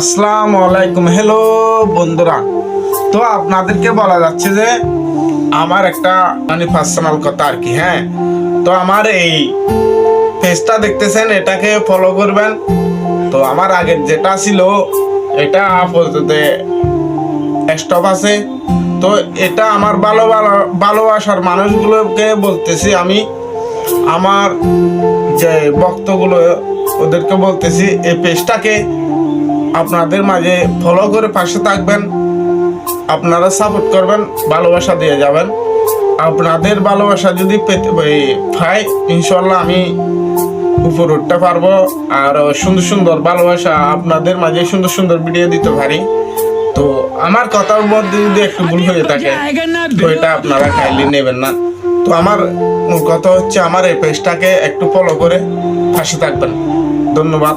আসসালামু আলাইকুম। হ্যালো বন্ধুরা। তো আপনাদেরকে বলা যাচ্ছে যে, আমার একটা মানে পার্সোনাল কথা আর কি হ্যাঁ? তো আমার এই পেজটা দেখতেছেন, এটাকে ফলো করবেন। তো আমার আগের যেটা ছিল, এটা আপাতত স্টপ আছে। তো এটা আমার ভালো ভালো, ভালোবাসার মানুষগুলোকে বলতেছি আমি। আমার যে বক্তগুলো ওদেরকে বলতেছি, এই পেজটাকে আপনাদের মাঝে ফলো করে পাশে থাকবেন। আপনারা সাপোর্ট করবেন, ভালোবাসা দিয়ে যাবেন। আপনাদের ভালোবাসা যদি পেতে পাই ইনশাল্লাহ আমি উপর উঠতে পারব। আর সুন্দর সুন্দর ভালোবাসা আপনাদের মাঝে সুন্দর সুন্দর ভিডিও দিতে পারি। তো আমার কথার মধ্যে যদি একটু ভুল হয়ে থাকে, তো এটা আপনারা কাইলি নেবেন না। তো আমার কথা হচ্ছে, আমার এই পেজটাকে একটু ফলো করে পাশে থাকবেন। ধন্যবাদ।